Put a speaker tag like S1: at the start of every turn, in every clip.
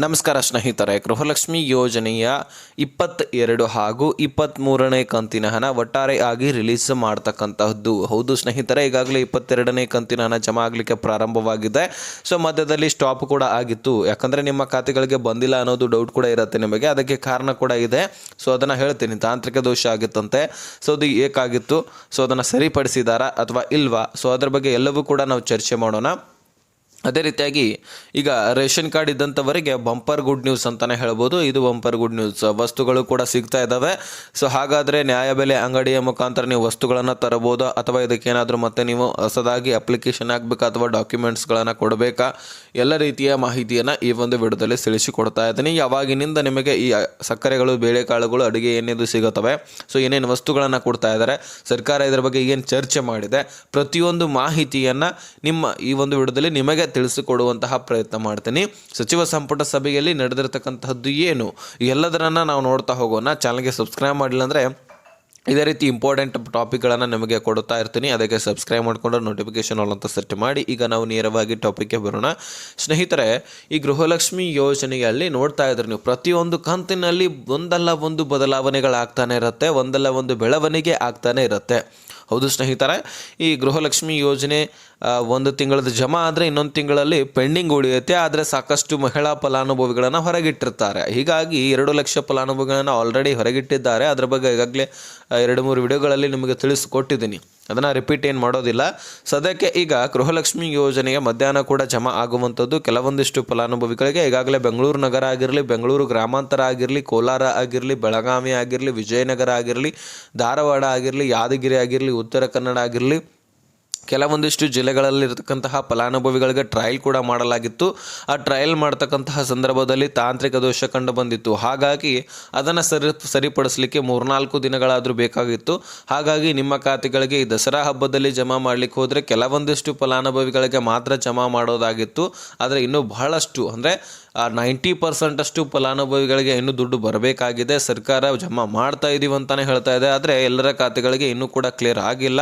S1: ನಮಸ್ಕಾರ ಸ್ನೇಹಿತರೆ, ಗೃಹಲಕ್ಷ್ಮಿ ಯೋಜನೆಯ ಇಪ್ಪತ್ತೆರಡು ಹಾಗೂ ಇಪ್ಪತ್ತ್ಮೂರನೇ ಕಂತಿನ ಹಣ ಒಟ್ಟಾರೆ ಆಗಿ ರಿಲೀಸ್ ಮಾಡ್ತಕ್ಕಂತಹದ್ದು. ಹೌದು ಸ್ನೇಹಿತರೆ, ಈಗಾಗಲೇ ಇಪ್ಪತ್ತೆರಡನೇ ಕಂತಿನ ಹಣ ಜಮಾ ಆಗಲಿಕ್ಕೆ ಪ್ರಾರಂಭವಾಗಿದೆ. ಸೊ, ಮಧ್ಯದಲ್ಲಿ ಸ್ಟಾಪ್ ಕೂಡ ಆಗಿತ್ತು. ಯಾಕಂದರೆ ನಿಮ್ಮ ಖಾತೆಗಳಿಗೆ ಬಂದಿಲ್ಲ ಅನ್ನೋದು ಡೌಟ್ ಕೂಡ ಇರುತ್ತೆ ನಿಮಗೆ. ಅದಕ್ಕೆ ಕಾರಣ ಕೂಡ ಇದೆ. ಸೊ ಅದನ್ನು ಹೇಳ್ತೀನಿ. ತಾಂತ್ರಿಕ ದೋಷ ಆಗಿತ್ತಂತೆ. ಸೊ ಅದು ಏಕಾಗಿತ್ತು. ಸೊ ಅದನ್ನು ಸರಿಪಡಿಸಿದಾರಾ ಅಥವಾ ಇಲ್ವಾ? ಸೊ ಅದರ ಬಗ್ಗೆ ಎಲ್ಲವೂ ಕೂಡ ನಾವು ಚರ್ಚೆ ಮಾಡೋಣ. ಅದೇ ರೀತಿಯಾಗಿ ಈಗ ರೇಷನ್ ಕಾರ್ಡ್ ಇದ್ದಂಥವರಿಗೆ ಬಂಪರ್ ಗುಡ್ ನ್ಯೂಸ್ ಅಂತಲೇ ಹೇಳ್ಬೋದು. ಇದು ಬಂಪರ್ ಗುಡ್ ನ್ಯೂಸ್. ವಸ್ತುಗಳು ಕೂಡ ಸಿಗ್ತಾ ಇದ್ದಾವೆ ಸೊ ಹಾಗಾದರೆ ನ್ಯಾಯಬೆಲೆ ಅಂಗಡಿಯ ಮುಖಾಂತರ ನೀವು ವಸ್ತುಗಳನ್ನು ತರಬಹುದು ಅಥವಾ ಇದಕ್ಕೇನಾದರೂ ಮತ್ತೆ ನೀವು ಹೊಸದಾಗಿ ಅಪ್ಲಿಕೇಶನ್ ಹಾಕ್ಬೇಕಾ? ಅಥವಾ ಡಾಕ್ಯುಮೆಂಟ್ಸ್ಗಳನ್ನು ಕೊಡಬೇಕಾ? ಎಲ್ಲ ರೀತಿಯ ಮಾಹಿತಿಯನ್ನು ಈ ಒಂದು ವಿಡಿಯೋದಲ್ಲಿ ತಿಳಿಸಿಕೊಡ್ತಾ ಇದ್ದೀನಿ. ಯಾವಾಗಿನಿಂದ ನಿಮಗೆ ಈ ಸಕ್ಕರೆಗಳು, ಬೇಳೆಕಾಳುಗಳು, ಅಡುಗೆ ಏನೇನು ಸಿಗುತ್ತವೆ? ಸೊ ಏನೇನು ವಸ್ತುಗಳನ್ನು ಕೊಡ್ತಾ ಇದ್ದಾರೆ ಸರ್ಕಾರ ಇದರ ಬಗ್ಗೆ ಏನು ಚರ್ಚೆ ಮಾಡಿದೆ? ಪ್ರತಿಯೊಂದು ಮಾಹಿತಿಯನ್ನು ನಿಮ್ಮ ಈ ಒಂದು ವಿಡಿಯೋದಲ್ಲಿ ನಿಮಗೆ ತಿಳಿಸಿಕೊಡುವಂತಹ ಪ್ರಯತ್ನ ಮಾಡ್ತೀನಿ. ಸಚಿವ ಸಂಪುಟ ಸಭೆಯಲ್ಲಿ ನಡೆದಿರತಕ್ಕಂತಹದ್ದು ಏನು? ಎಲ್ಲದರನ್ನು ನಾವು ನೋಡ್ತಾ ಹೋಗೋಣ. ಚಾನಲ್ಗೆ ಸಬ್ಸ್ಕ್ರೈಬ್ ಮಾಡಿಲ್ಲ ಅಂದರೆ ಇದೇ ರೀತಿ ಇಂಪಾರ್ಟೆಂಟ್ ಟಾಪಿಕ್ಗಳನ್ನು ನಿಮಗೆ ಕೊಡುತ್ತಾ ಇರ್ತೀನಿ. ಅದಕ್ಕೆ ಸಬ್ಸ್ಕ್ರೈಬ್ ಮಾಡಿಕೊಂಡು ನೋಟಿಫಿಕೇಶನ್ ಆಲ್ ಅಂತ ಸೆಟ್ ಮಾಡಿ. ಈಗ ನಾವು ನೇರವಾಗಿ ಟಾಪಿಕ್ಗೆ ಬರೋಣ. ಸ್ನೇಹಿತರೆ, ಈ ಗೃಹಲಕ್ಷ್ಮಿ ಯೋಜನೆಯಲ್ಲಿ ನೋಡ್ತಾ ಇದ್ರಿ ನೀವು ಪ್ರತಿಯೊಂದು ಕಂತಿನಲ್ಲಿ ಒಂದಲ್ಲ ಒಂದು ಬದಲಾವಣೆಗಳಾಗ್ತಾನೆ ಇರುತ್ತೆ. ಒಂದಲ್ಲ ಒಂದು ಬೆಳವಣಿಗೆ ಆಗ್ತಾನೆ ಇರುತ್ತೆ. ಹೌದು ಸ್ನೇಹಿತರೆ, ಈ ಗೃಹಲಕ್ಷ್ಮಿ ಯೋಜನೆ ಒಂದು ತಿಂಗಳದ ಜಮಾ ಆದರೆ ಇನ್ನೊಂದು ತಿಂಗಳಲ್ಲಿ ಪೆಂಡಿಂಗ್ ಉಳಿಯುತ್ತೆ, ಆದರೆ ಸಾಕಷ್ಟು ಮಹಿಳಾ ಫಲಾನುಭವಿಗಳನ್ನು ಹೊರಗಿಟ್ಟಿರ್ತಾರೆ. ಹೀಗಾಗಿ ಎರಡು ಲಕ್ಷ ಫಲಾನುಭವಿಗಳನ್ನು ಆಲ್ರೆಡಿ ಹೊರಗಿಟ್ಟಿದ್ದಾರೆ. ಅದರ ಬಗ್ಗೆ ಈಗಾಗಲೇ ಎರಡು ಮೂರು ವಿಡಿಯೋಗಳಲ್ಲಿ ನಿಮಗೆ ತಿಳಿಸಿಕೊಟ್ಟಿದ್ದೀನಿ. ಅದನ್ನು ರಿಪೀಟ್ ಏನು ಮಾಡೋದಿಲ್ಲ. ಸದ್ಯಕ್ಕೆ ಈಗ ಗೃಹಲಕ್ಷ್ಮಿ ಯೋಜನೆಗೆ ಮಧ್ಯಾಹ್ನ ಕೂಡ ಜಮಾ ಆಗುವಂಥದ್ದು ಕೆಲವೊಂದಿಷ್ಟು ಫಲಾನುಭವಿಗಳಿಗೆ. ಈಗಾಗಲೇ ಬೆಂಗಳೂರು ನಗರ ಆಗಿರಲಿ, ಬೆಂಗಳೂರು ಗ್ರಾಮಾಂತರ ಆಗಿರಲಿ, ಕೋಲಾರ ಆಗಿರಲಿ, ಬೆಳಗಾವಿ ಆಗಿರಲಿ, ವಿಜಯನಗರ ಆಗಿರಲಿ, ಧಾರವಾಡ ಆಗಿರಲಿ, ಯಾದಗಿರಿ ಆಗಿರಲಿ, ಉತ್ತರ ಕನ್ನಡ ಆಗಿರಲಿ ಕೆಲವೊಂದಿಷ್ಟು ಜಿಲ್ಲೆಗಳಲ್ಲಿರ್ತಕ್ಕಂತಹ ಫಲಾನುಭವಿಗಳಿಗೆ ಟ್ರಯಲ್ ಕೂಡ ಮಾಡಲಾಗಿತ್ತು. ಆ ಟ್ರಯಲ್ ಮಾಡ್ತಕ್ಕಂತಹ ಸಂದರ್ಭದಲ್ಲಿ ತಾಂತ್ರಿಕ ದೋಷ ಕಂಡು ಬಂದಿತ್ತು. ಹಾಗಾಗಿ ಅದನ್ನು ಸರಿ, ಸರಿಪಡಿಸಲಿಕ್ಕೆ ಮೂರ್ನಾಲ್ಕು ದಿನಗಳಾದರೂ ಬೇಕಾಗಿತ್ತು. ಹಾಗಾಗಿ ನಿಮ್ಮ ಖಾತೆಗಳಿಗೆ ಈ ದಸರಾ ಹಬ್ಬದಲ್ಲಿ ಜಮಾ ಮಾಡಲಿಕ್ಕೆ ಹೋದರೆ ಕೆಲವೊಂದಿಷ್ಟು ಫಲಾನುಭವಿಗಳಿಗೆ ಮಾತ್ರ ಜಮಾ ಮಾಡೋದಾಗಿತ್ತು. ಆದರೆ ಇನ್ನೂ ಬಹಳಷ್ಟು, ಅಂದರೆ ನೈಂಟಿ ಪರ್ಸೆಂಟಷ್ಟು ಫಲಾನುಭವಿಗಳಿಗೆ ಇನ್ನೂ ದುಡ್ಡು ಬರಬೇಕಾಗಿದೆ. ಸರ್ಕಾರ ಜಮಾ ಮಾಡ್ತಾ ಇದ್ದೀವಿ ಅಂತಲೇ ಹೇಳ್ತಾ ಇದೆ. ಆದರೆ ಎಲ್ಲರ ಖಾತೆಗಳಿಗೆ ಇನ್ನೂ ಕೂಡ ಕ್ಲಿಯರ್ ಆಗಿಲ್ಲ.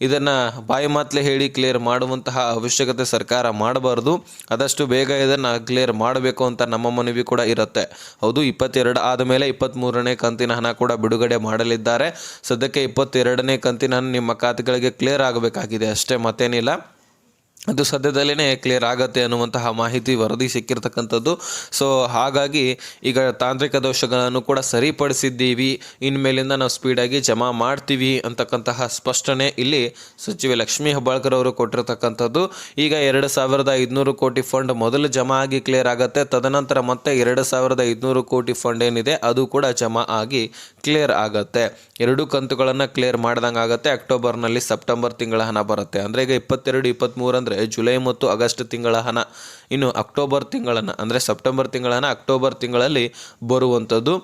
S1: ಇದನ್ನು ಬಾಯಿ ಮಾತ್ಲೆ ಹೇಳಿ ಕ್ಲಿಯರ್ ಮಾಡುವಂತಹ ಅವಶ್ಯಕತೆ ಸರ್ಕಾರ ಮಾಡಬಾರ್ದು. ಆದಷ್ಟು ಬೇಗ ಇದನ್ನು ಕ್ಲಿಯರ್ ಮಾಡಬೇಕು ಅಂತ ನಮ್ಮ ಮನವಿ ಕೂಡ ಇರುತ್ತೆ. ಹೌದು, ಇಪ್ಪತ್ತೆರಡು ಆದಮೇಲೆ ಇಪ್ಪತ್ತ್ಮೂರನೇ ಕಂತಿನ ಹಣ ಕೂಡ ಬಿಡುಗಡೆ ಮಾಡಲಿದ್ದಾರೆ. ಸದ್ಯಕ್ಕೆ ಇಪ್ಪತ್ತೆರಡನೇ ಕಂತಿನ ಹಣ ನಿಮ್ಮ ಖಾತೆಗಳಿಗೆ ಕ್ಲಿಯರ್ ಆಗಬೇಕಾಗಿದೆ. ಅಷ್ಟೇ ಮತ್ತೇನಿಲ್ಲ. ಅದು ಸದ್ಯದಲ್ಲೇ ಕ್ಲಿಯರ್ ಆಗತ್ತೆ ಅನ್ನುವಂತಹ ಮಾಹಿತಿ ವರದಿ ಸಿಕ್ಕಿರ್ತಕ್ಕಂಥದ್ದು. ಸೊ ಹಾಗಾಗಿ ಈಗ ತಾಂತ್ರಿಕ ದೋಷಗಳನ್ನು ಕೂಡ ಸರಿಪಡಿಸಿದ್ದೀವಿ. ಇನ್ಮೇಲಿಂದ ನಾವು ಸ್ಪೀಡಾಗಿ ಜಮಾ ಮಾಡ್ತೀವಿ ಅಂತಕ್ಕಂತಹ ಸ್ಪಷ್ಟನೆ ಇಲ್ಲಿ ಸಚಿವೆ ಲಕ್ಷ್ಮೀ ಹೆಬ್ಬಾಳ್ಕರ್ ಅವರು ಕೊಟ್ಟಿರತಕ್ಕಂಥದ್ದು. ಈಗ ಎರಡು ಸಾವಿರದ ಐದುನೂರು ಕೋಟಿ ಫಂಡ್ ಮೊದಲು ಜಮಾ ಆಗಿ ಕ್ಲಿಯರ್ ಆಗುತ್ತೆ. ತದನಂತರ ಮತ್ತೆ ಎರಡು ಸಾವಿರದ ಐದುನೂರು ಕೋಟಿ ಫಂಡ್ ಏನಿದೆ ಅದು ಕೂಡ ಜಮಾ ಆಗಿ ಕ್ಲಿಯರ್ ಆಗತ್ತೆ. ಎರಡು ಕಂತುಗಳನ್ನು ಕ್ಲಿಯರ್ ಮಾಡ್ದಂಗೆ ಆಗುತ್ತೆ ಅಕ್ಟೋಬರ್ನಲ್ಲಿ ಸೆಪ್ಟೆಂಬರ್ ತಿಂಗಳ ಹಣ ಬರುತ್ತೆ. ಅಂದರೆ ಈಗ ಇಪ್ಪತ್ತೆರಡು ಇಪ್ಪತ್ತ್ಮೂರು ಅಂದರೆ ಜುಲೈ ಮತ್ತು ಆಗಸ್ಟ್ ತಿಂಗಳ ಹಣ. ಇನ್ನು ಅಕ್ಟೋಬರ್ ತಿಂಗಳನ್ನು, ಅಂದರೆ ಸೆಪ್ಟೆಂಬರ್ ತಿಂಗಳ ಅಕ್ಟೋಬರ್ ತಿಂಗಳಲ್ಲಿ ಬರುವಂಥದ್ದು.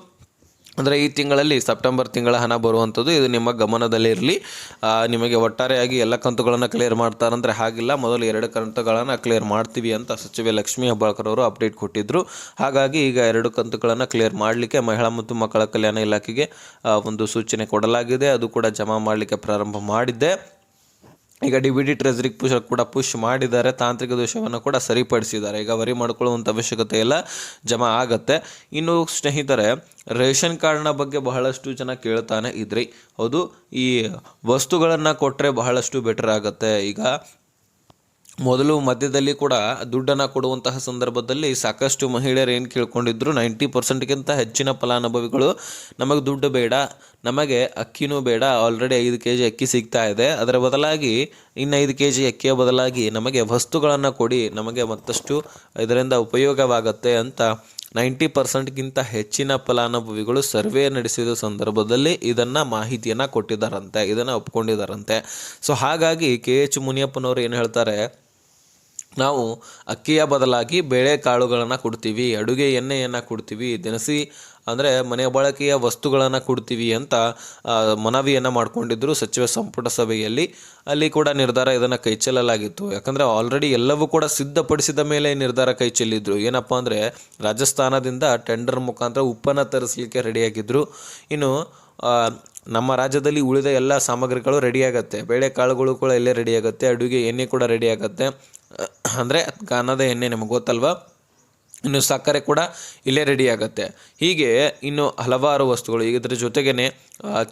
S1: ಅಂದರೆ ಈ ತಿಂಗಳಲ್ಲಿ ಸೆಪ್ಟೆಂಬರ್ ತಿಂಗಳ ಹಣ ಬರುವಂಥದ್ದು ಇದು ನಿಮ್ಮ ಗಮನದಲ್ಲಿರಲಿ ನಿಮಗೆ ಒಟ್ಟಾರೆಯಾಗಿ ಎಲ್ಲ ಕಂತುಗಳನ್ನು ಕ್ಲಿಯರ್ ಮಾಡ್ತಾರಂದರೆ ಹಾಗಿಲ್ಲ. ಮೊದಲು ಎರಡು ಕಂತುಗಳನ್ನು ಕ್ಲಿಯರ್ ಮಾಡ್ತೀವಿ ಅಂತ ಸಚಿವೆ ಲಕ್ಷ್ಮೀ ಹೆಬ್ಬಾಳ್ಕರ್ ಅವರು ಅಪ್ಡೇಟ್ ಕೊಟ್ಟಿದ್ದರು ಹಾಗಾಗಿ ಈಗ ಎರಡು ಕಂತುಗಳನ್ನು ಕ್ಲಿಯರ್ ಮಾಡಲಿಕ್ಕೆ ಮಹಿಳಾ ಮತ್ತು ಮಕ್ಕಳ ಕಲ್ಯಾಣ ಇಲಾಖೆಗೆ ಒಂದು ಸೂಚನೆ ಕೊಡಲಾಗಿದೆ. ಅದು ಕೂಡ ಜಮಾ ಮಾಡಲಿಕ್ಕೆ ಪ್ರಾರಂಭ ಮಾಡಿದ್ದೆ. ಈಗ ಡಿ ಬಿ ಡಿ ಪುಷ್ ಕೂಡ ಪುಷ್ ಮಾಡಿದ್ದಾರೆ. ತಾಂತ್ರಿಕ ದೋಷವನ್ನು ಕೂಡ ಸರಿಪಡಿಸಿದ್ದಾರೆ. ಈಗ ವರಿ ಮಾಡ್ಕೊಳ್ಳುವಂಥ ಅವಶ್ಯಕತೆ ಇಲ್ಲ ಜಮಾ ಆಗತ್ತೆ. ಇನ್ನು ಸ್ನೇಹಿತರೆ, ರೇಷನ್ ಕಾರ್ಡ್ನ ಬಗ್ಗೆ ಬಹಳಷ್ಟು ಜನ ಕೇಳ್ತಾನೆ ಇದ್ರಿ. ಹೌದು, ಈ ವಸ್ತುಗಳನ್ನು ಕೊಟ್ಟರೆ ಬಹಳಷ್ಟು ಬೆಟರ್ ಆಗುತ್ತೆ. ಈಗ ಮೊದಲು ಮಧ್ಯದಲ್ಲಿ ಕೂಡ ದುಡ್ಡನ್ನು ಕೊಡುವಂತಹ ಸಂದರ್ಭದಲ್ಲಿ ಸಾಕಷ್ಟು ಮಹಿಳೆಯರು ಏನು ಕೇಳ್ಕೊಂಡಿದ್ರು, ನೈಂಟಿ ಪರ್ಸೆಂಟ್ಗಿಂತ ಹೆಚ್ಚಿನ ಫಲಾನುಭವಿಗಳು ನಮಗೆ ದುಡ್ಡು ಬೇಡ, ನಮಗೆ ಅಕ್ಕಿನೂ ಬೇಡ ಆಲ್ರೆಡಿ ಐದು ಕೆ ಜಿ ಅಕ್ಕಿ ಸಿಗ್ತಾ ಇದೆ. ಅದರ ಬದಲಾಗಿ ಇನ್ನು ಐದು ಕೆ ಜಿ ಅಕ್ಕಿಯ ಬದಲಾಗಿ ನಮಗೆ ವಸ್ತುಗಳನ್ನು ಕೊಡಿ, ನಮಗೆ ಮತ್ತಷ್ಟು ಇದರಿಂದ ಉಪಯೋಗವಾಗುತ್ತೆ ಅಂತ ನೈಂಟಿ ಪರ್ಸೆಂಟ್ಗಿಂತ ಹೆಚ್ಚಿನ ಫಲಾನುಭವಿಗಳು ಸರ್ವೆ ನಡೆಸಿದ ಸಂದರ್ಭದಲ್ಲಿ ಇದನ್ನು ಮಾಹಿತಿಯನ್ನು ಕೊಟ್ಟಿದ್ದಾರಂತೆ, ಇದನ್ನು ಒಪ್ಕೊಂಡಿದ್ದಾರಂತೆ. ಸೊ ಹಾಗಾಗಿ ಕೆ ಎಚ್ ಮುನಿಯಪ್ಪನವರು ಏನು ಹೇಳ್ತಾರೆ ನಾವು ಅಕ್ಕಿಯ ಬದಲಾಗಿ ಬೇಳೆಕಾಳುಗಳನ್ನು ಕೊಡ್ತೀವಿ, ಅಡುಗೆ ಎಣ್ಣೆಯನ್ನು ಕೊಡ್ತೀವಿ, ದಿನಸಿ ಅಂದರೆ ಮನೆ ಬಳಕೆಯ ವಸ್ತುಗಳನ್ನು ಕೊಡ್ತೀವಿ ಅಂತ ಮನವಿಯನ್ನು ಮಾಡಿಕೊಂಡಿದ್ದರು ಸಚಿವ ಸಂಪುಟ ಸಭೆಯಲ್ಲಿ. ಅಲ್ಲಿ ಕೂಡ ನಿರ್ಧಾರ ಇದನ್ನು ಕೈ ಚೆಲ್ಲಲಾಗಿತ್ತು ಯಾಕಂದರೆ ಆಲ್ರೆಡಿ ಎಲ್ಲವೂ ಕೂಡ ಸಿದ್ಧಪಡಿಸಿದ ಮೇಲೆ ನಿರ್ಧಾರ ಕೈ ಚೆಲ್ಲಿದ್ರು ಏನಪ್ಪ ಅಂದರೆ ರಾಜಸ್ಥಾನದಿಂದ ಟೆಂಡರ್ ಮುಖಾಂತರ ಉಪ್ಪನ್ನು ತರಿಸಲಿಕ್ಕೆ ರೆಡಿಯಾಗಿದ್ದರು ಇನ್ನು ನಮ್ಮ ರಾಜ್ಯದಲ್ಲಿ ಉಳಿದ ಎಲ್ಲ ಸಾಮಗ್ರಿಗಳು ರೆಡಿಯಾಗತ್ತೆ ಬೇಳೆಕಾಳುಗಳು ಕೂಡ ಇಲ್ಲೇ ರೆಡಿಯಾಗುತ್ತೆ ಅಡುಗೆ ಎಣ್ಣೆ ಕೂಡ ರೆಡಿಯಾಗತ್ತೆ ಅಂದರೆ ಗಾನದ ಎಣ್ಣೆ ನಿಮಗೆ ಗೊತ್ತಲ್ವಾ? ಇನ್ನು ಸಕ್ಕರೆ ಕೂಡ ಇಲ್ಲೇ ರೆಡಿ ಆಗುತ್ತೆ. ಹೀಗೆ ಇನ್ನು ಹಲವಾರು ವಸ್ತುಗಳು ಇದರ ಜೊತೆಗೇ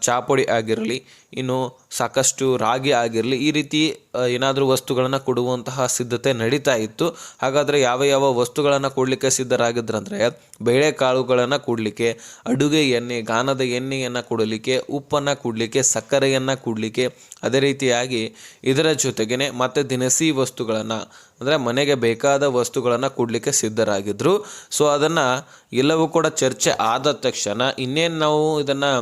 S1: ಚಾಪುಡಿ ಆಗಿರಲಿ, ಇನ್ನು ಸಾಕಷ್ಟು ರಾಗಿ ಆಗಿರಲಿ, ಈ ರೀತಿ ಏನಾದರೂ ವಸ್ತುಗಳನ್ನು ಕೊಡುವಂತಹ ಸಿದ್ಧತೆ ನಡೀತಾ ಇತ್ತು. ಹಾಗಾದರೆ ಯಾವ ಯಾವ ವಸ್ತುಗಳನ್ನು ಕೊಡಲಿಕ್ಕೆ ಸಿದ್ಧರಾಗಿದ್ರಂದರೆ, ಬೇಳೆಕಾಳುಗಳನ್ನು ಕೊಡಲಿಕ್ಕೆ, ಅಡುಗೆ ಎಣ್ಣೆ ಗಾನದ ಎಣ್ಣೆಯನ್ನು ಕೊಡಲಿಕ್ಕೆ, ಉಪ್ಪನ್ನು ಕೊಡಲಿಕ್ಕೆ, ಸಕ್ಕರೆಯನ್ನು ಕೊಡಲಿಕ್ಕೆ ಅದೇ ರೀತಿಯಾಗಿ ಇದರ ಜೊತೆಗೇ ಮತ್ತೆ ದಿನಸಿ ವಸ್ತುಗಳನ್ನು, ಅಂದರೆ ಮನೆಗೆ ಬೇಕಾದ ವಸ್ತುಗಳನ್ನು ಕೊಡಲಿಕ್ಕೆ ಸಿದ್ಧರಾಗಿದ್ದರು ಸೊ ಅದನ್ನು ಎಲ್ಲವೂ ಕೂಡ ಚರ್ಚೆ ಆದ ತಕ್ಷಣ ಇನ್ನೇನು ನಾವು ಇದನ್ನು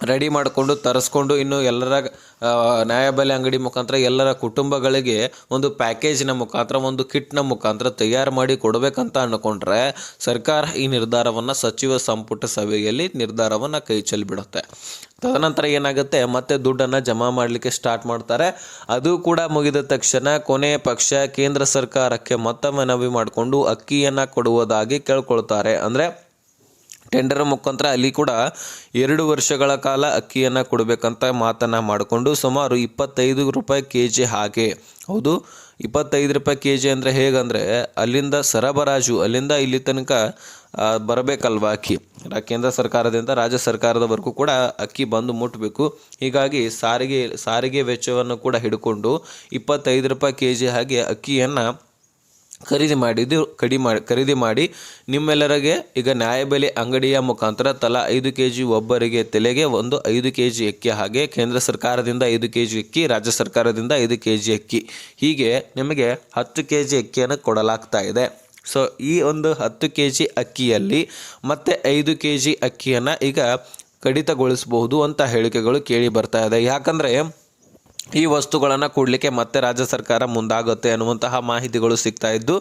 S1: ರೆಡಿ ಮಾಡಿಕೊಂಡು ತರಿಸ್ಕೊಂಡು ಇನ್ನು ಎಲ್ಲರ ನ್ಯಾಯಬೆಲೆ ಅಂಗಡಿ ಮುಖಾಂತರ ಎಲ್ಲರ ಕುಟುಂಬಗಳಿಗೆ ಒಂದು ಪ್ಯಾಕೇಜ್ನ ಮುಖಾಂತರ, ಒಂದು ಕಿಟ್ನ ಮುಖಾಂತರ ತಯಾರು ಮಾಡಿ ಕೊಡಬೇಕಂತ ಅಂದ್ಕೊಂಡ್ರೆ ಸರ್ಕಾರ ಈ ನಿರ್ಧಾರವನ್ನು ಸಚಿವ ಸಂಪುಟ ಸಭೆಯಲ್ಲಿ ನಿರ್ಧಾರವನ್ನು ಕೈ ಚೆಲ್ಲಿಬಿಡುತ್ತೆ ತದನಂತರ ಏನಾಗುತ್ತೆ? ಮತ್ತೆ ದುಡ್ಡನ್ನು ಜಮಾ ಮಾಡಲಿಕ್ಕೆ ಸ್ಟಾರ್ಟ್ ಮಾಡ್ತಾರೆ. ಅದು ಕೂಡ ಮುಗಿದ ತಕ್ಷಣ ಕೊನೆಯ ಪಕ್ಷ ಕೇಂದ್ರ ಸರ್ಕಾರಕ್ಕೆ ಮತ್ತೊಮ್ಮೆ ಮನವಿ ಮಾಡಿಕೊಂಡು ಅಕ್ಕಿಯನ್ನು ಕೊಡುವುದಾಗಿ ಕೇಳ್ಕೊಳ್ತಾರೆ. ಅಂದರೆ ಟೆಂಡರ್ ಮುಖಾಂತರ ಅಲ್ಲಿ ಕೂಡ ಎರಡು ವರ್ಷಗಳ ಕಾಲ ಅಕ್ಕಿಯನ್ನು ಕೊಡಬೇಕಂತ ಮಾತನ್ನು ಮಾಡಿಕೊಂಡು ಸುಮಾರು ಇಪ್ಪತ್ತೈದು ರೂಪಾಯಿ ಕೆ ಜಿ ಹಾಗೆ. ಹೌದು, ಇಪ್ಪತ್ತೈದು ರೂಪಾಯಿ ಕೆ ಜಿ ಅಂದರೆ ಹೇಗಂದರೆ ಅಲ್ಲಿಂದ ಸರಬರಾಜು, ಅಲ್ಲಿಂದ ಇಲ್ಲಿ ತನಕ ಬರಬೇಕಲ್ವ ಅಕ್ಕಿ? ಕೇಂದ್ರ ಸರ್ಕಾರದಿಂದ ರಾಜ್ಯ ಸರ್ಕಾರದವರೆಗೂ ಕೂಡ ಅಕ್ಕಿ ಬಂದು ಮುಟ್ಟಬೇಕು ಹೀಗಾಗಿ ಸಾರಿಗೆ ಸಾರಿಗೆ ವೆಚ್ಚವನ್ನು ಕೂಡ ಹಿಡ್ಕೊಂಡು ಇಪ್ಪತ್ತೈದು ರೂಪಾಯಿ ಕೆ ಜಿ ಹಾಗೆ ಅಕ್ಕಿಯನ್ನು ಖರೀದಿ ಮಾಡಿದ್ದು, ಕಡಿ ಮಾಡಿ, ಖರೀದಿ ಮಾಡಿ ನಿಮ್ಮೆಲ್ಲರಿಗೆ ಈಗ ನ್ಯಾಯಬೆಲೆ ಅಂಗಡಿಯ ಮುಖಾಂತರ ತಲಾ ಐದು ಕೆ ಜಿ ಒಬ್ಬರಿಗೆ ತಲೆಗೆ ಒಂದು ಐದು ಕೆ ಜಿ ಅಕ್ಕಿ ಹಾಗೆ ಕೇಂದ್ರ ಸರ್ಕಾರದಿಂದ ಐದು ಕೆ ಜಿ ಅಕ್ಕಿ ರಾಜ್ಯ ಸರ್ಕಾರದಿಂದ ಐದು ಕೆ ಜಿ ಅಕ್ಕಿ ಹೀಗೆ ನಿಮಗೆ ಹತ್ತು ಕೆ ಜಿ ಅಕ್ಕಿಯನ್ನು ಕೊಡಲಾಗ್ತಾ ಇದೆ. ಸೊ ಈ ಒಂದು ಹತ್ತು ಕೆ ಜಿ ಅಕ್ಕಿಯಲ್ಲಿ ಮತ್ತೆ ಐದು ಕೆ ಜಿ ಅಕ್ಕಿಯನ್ನು ಈಗ ಕಡಿತಗೊಳಿಸಬಹುದು ಅಂತ ಹೇಳಿಕೆಗಳು ಕೇಳಿ ಬರ್ತಾ ಇದೆ. ಯಾಕಂದರೆ ಈ ವಸ್ತುಗಳನ್ನು ಕೊಡಲಿಕ್ಕೆ ಮತ್ತೆ ರಾಜ್ಯ ಸರ್ಕಾರ ಮುಂದಾಗುತ್ತೆ ಅನ್ನುವಂತಹ ಮಾಹಿತಿಗಳು ಸಿಗ್ತಾ ಇದ್ದು,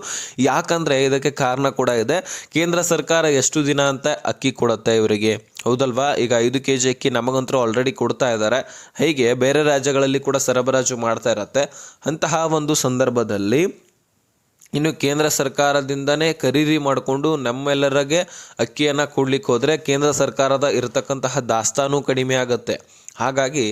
S1: ಯಾಕಂದರೆ ಇದಕ್ಕೆ ಕಾರಣ ಕೂಡ ಇದೆ. ಕೇಂದ್ರ ಸರ್ಕಾರ ಎಷ್ಟು ದಿನ ಅಂತ ಅಕ್ಕಿ ಕೊಡುತ್ತೆ ಇವರಿಗೆ? ಹೌದಲ್ವಾ? ಈಗ ಐದು ಕೆ ಜಿ ಅಕ್ಕಿ ನಮಗಂತರೂ ಆಲ್ರೆಡಿ ಕೊಡ್ತಾ ಇದ್ದಾರೆ ಹೀಗೆ ಬೇರೆ ರಾಜ್ಯಗಳಲ್ಲಿ ಕೂಡ ಸರಬರಾಜು ಮಾಡ್ತಾ ಇರತ್ತೆ. ಅಂತಹ ಒಂದು ಸಂದರ್ಭದಲ್ಲಿ ಇನ್ನು ಕೇಂದ್ರ ಸರ್ಕಾರದಿಂದನೇ ಖರೀದಿ ಮಾಡಿಕೊಂಡು ನಮ್ಮೆಲ್ಲರಿಗೆ ಅಕ್ಕಿಯನ್ನು ಕೊಡ್ಲಿಕ್ಕೆ ಹೋದರೆ ಕೇಂದ್ರ ಸರ್ಕಾರದ ಇರತಕ್ಕಂತಹ ದಾಸ್ತಾನು ಕಡಿಮೆ ಆಗುತ್ತೆ. ಹಾಗಾಗಿ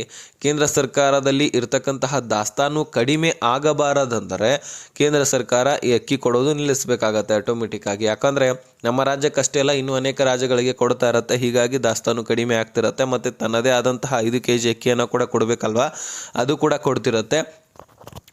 S1: ಕೇಂದ್ರ ಸರ್ಕಾರದಲ್ಲಿ ಇರತಕ್ಕಂತಹ ದಾಸ್ತಾನು ಕಡಿಮೆ ಆಗಬಾರದಂದರೆ ಕೇಂದ್ರ ಸರ್ಕಾರ ಈ ಅಕ್ಕಿ ಕೊಡೋದು ನಿಲ್ಲಿಸಬೇಕಾಗತ್ತೆ ಆಟೋಮೆಟಿಕ್ ಆಗಿ. ಯಾಕಂದರೆ ನಮ್ಮ ರಾಜ್ಯಕ್ಕಷ್ಟೇ ಅಲ್ಲ, ಇನ್ನೂ ಅನೇಕ ರಾಜ್ಯಗಳಿಗೆ ಕೊಡ್ತಾ ಇರತ್ತೆ. ಹೀಗಾಗಿ ದಾಸ್ತಾನು ಕಡಿಮೆ ಆಗ್ತಿರತ್ತೆ, ಮತ್ತು ತನ್ನದೇ ಆದಂತಹ ಐದು ಕೆ ಜಿ ಅಕ್ಕಿಯನ್ನು ಕೂಡ ಕೊಡಬೇಕಲ್ವಾ? ಅದು ಕೂಡ ಕೊಡ್ತಿರತ್ತೆ.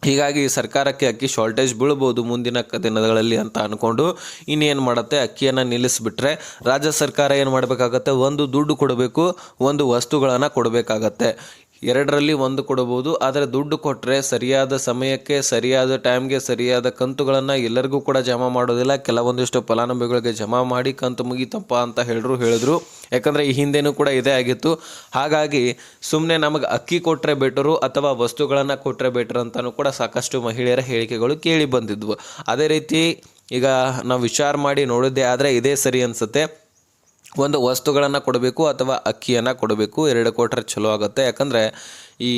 S1: ಹೀಗಾಗಿ ಸರ್ಕಾರಕ್ಕೆ ಅಕ್ಕಿ ಶಾರ್ಟೇಜ್ ಬೀಳ್ಬೋದು ಮುಂದಿನ ದಿನಗಳಲ್ಲಿ ಅಂತ ಅಂದ್ಕೊಂಡು ಇನ್ನೇನು ಮಾಡುತ್ತೆ? ಅಕ್ಕಿಯನ್ನು ನಿಲ್ಲಿಸಿಬಿಟ್ರೆ ರಾಜ್ಯ ಸರ್ಕಾರ ಏನು ಮಾಡಬೇಕಾಗತ್ತೆ? ಒಂದು ದುಡ್ಡು ಕೊಡಬೇಕು, ಒಂದು ವಸ್ತುಗಳನ್ನು ಕೊಡಬೇಕಾಗತ್ತೆ. ಎರಡರಲ್ಲಿ ಒಂದು ಕೊಡಬಹುದು, ಆದರೆ ದುಡ್ಡು ಕೊಟ್ಟರೆ ಸರಿಯಾದ ಸಮಯಕ್ಕೆ, ಸರಿಯಾದ ಟೈಮ್ಗೆ ಸರಿಯಾದ ಕಂತುಗಳನ್ನು ಎಲ್ಲರಿಗೂ ಕೂಡ ಜಮಾ ಮಾಡೋದಿಲ್ಲ. ಕೆಲವೊಂದಿಷ್ಟು ಫಲಾನುಭವಿಗಳಿಗೆ ಜಮಾ ಮಾಡಿ ಕಂತು ಮುಗೀತಪ್ಪ ಅಂತ ಹೇಳಿದ್ರು ಹೇಳಿದ್ರು. ಯಾಕಂದರೆ ಈ ಹಿಂದೆನೂ ಕೂಡ ಇದೇ ಆಗಿತ್ತು. ಹಾಗಾಗಿ ಸುಮ್ಮನೆ ನಮಗೆ ಅಕ್ಕಿ ಕೊಟ್ಟರೆ ಬೆಟರು ಅಥವಾ ವಸ್ತುಗಳನ್ನು ಕೊಟ್ಟರೆ ಬೆಟರ್ ಅಂತಲೂ ಕೂಡ ಸಾಕಷ್ಟು ಮಹಿಳೆಯರ ಹೇಳಿಕೆಗಳು ಕೇಳಿ ಬಂದಿದ್ವು. ಅದೇ ರೀತಿ ಈಗ ನಾವು ವಿಚಾರ ಮಾಡಿ ನೋಡಿದ್ದೆ ಆದರೆ ಇದೇ ಸರಿ ಅನಿಸುತ್ತೆ. ಒಂದು ವಸ್ತುಗಳನ್ನು ಕೊಡಬೇಕು ಅಥವಾ ಅಕ್ಕಿಯನ್ನು ಕೊಡಬೇಕು. ಎರಡು ಕೊಟ್ಟರೆ ಚಲೋ ಆಗುತ್ತೆ. ಯಾಕಂದರೆ ಈ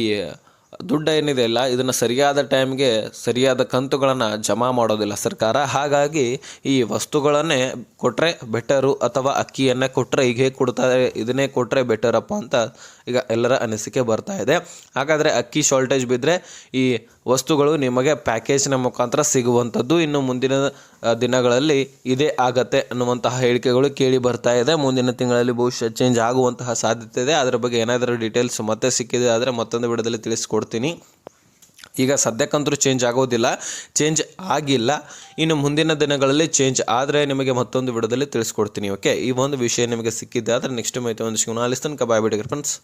S1: ದುಡ್ಡು ಏನಿದೆ ಅಲ್ಲ, ಇದನ್ನು ಸರಿಯಾದ ಟೈಮ್ಗೆ ಸರಿಯಾದ ಕಂತುಗಳನ್ನು ಜಮಾ ಮಾಡೋದಿಲ್ಲ ಸರ್ಕಾರ. ಹಾಗಾಗಿ ಈ ವಸ್ತುಗಳನ್ನೇ ಕೊಟ್ಟರೆ ಬೆಟರು ಅಥವಾ ಅಕ್ಕಿಯನ್ನೇ ಕೊಟ್ಟರೆ ಈಗ ಹೇಗೆ ಕೊಡ್ತಾರೆ, ಇದನ್ನೇ ಕೊಟ್ಟರೆ ಬೆಟರಪ್ಪ ಅಂತ ಈಗ ಎಲ್ಲರ ಅನಿಸಿಕೆ ಬರ್ತಾ ಇದೆ. ಹಾಗಾದರೆ ಅಕ್ಕಿ ಶಾರ್ಟೇಜ್ ಬಿದ್ದರೆ ಈ ವಸ್ತುಗಳು ನಿಮಗೆ ಪ್ಯಾಕೇಜ್ನ ಮುಖಾಂತರ ಸಿಗುವಂಥದ್ದು ಇನ್ನು ಮುಂದಿನ ದಿನಗಳಲ್ಲಿ ಇದೇ ಆಗತ್ತೆ ಅನ್ನುವಂತಹ ಹೇಳಿಕೆಗಳು ಕೇಳಿ ಬರ್ತಾ ಇದೆ. ಮುಂದಿನ ತಿಂಗಳಲ್ಲಿ ಬಹುಶಃ ಚೇಂಜ್ ಆಗುವಂತಹ ಸಾಧ್ಯತೆ ಇದೆ. ಅದರ ಬಗ್ಗೆ ಏನಾದರೂ ಡೀಟೇಲ್ಸ್ ಮತ್ತೆ ಸಿಕ್ಕಿದೆ ಆದರೆ ಮತ್ತೊಂದು ವಿಡದಲ್ಲಿ ತಿಳಿಸ್ಕೊಡ್ತೀನಿ. ಈಗ ಸದ್ಯಕ್ಕಂತೂ ಚೇಂಜ್ ಆಗೋದಿಲ್ಲ. ಚೇಂಜ್ ಆಗಿಲ್ಲ. ಇನ್ನು ಮುಂದಿನ ದಿನಗಳಲ್ಲಿ ಚೇಂಜ್ ಆದರೆ ನಿಮಗೆ ಮತ್ತೊಂದು ವಿಡದಲ್ಲಿ ತಿಳಿಸ್ಕೊಡ್ತೀನಿ ಓಕೆ ಈ ಒಂದು ವಿಷಯ ನಿಮಗೆ ಸಿಕ್ಕಿದ್ದೆ ಆದರೆ ನೆಕ್ಸ್ಟ್ ಮೈತೆ ಒಂದು ಶಿವನಾಲಿಸ್ತನ್ ಕಬಾಯ್ ಬಿಡಿ ಫ್ರೆಂಡ್ಸ್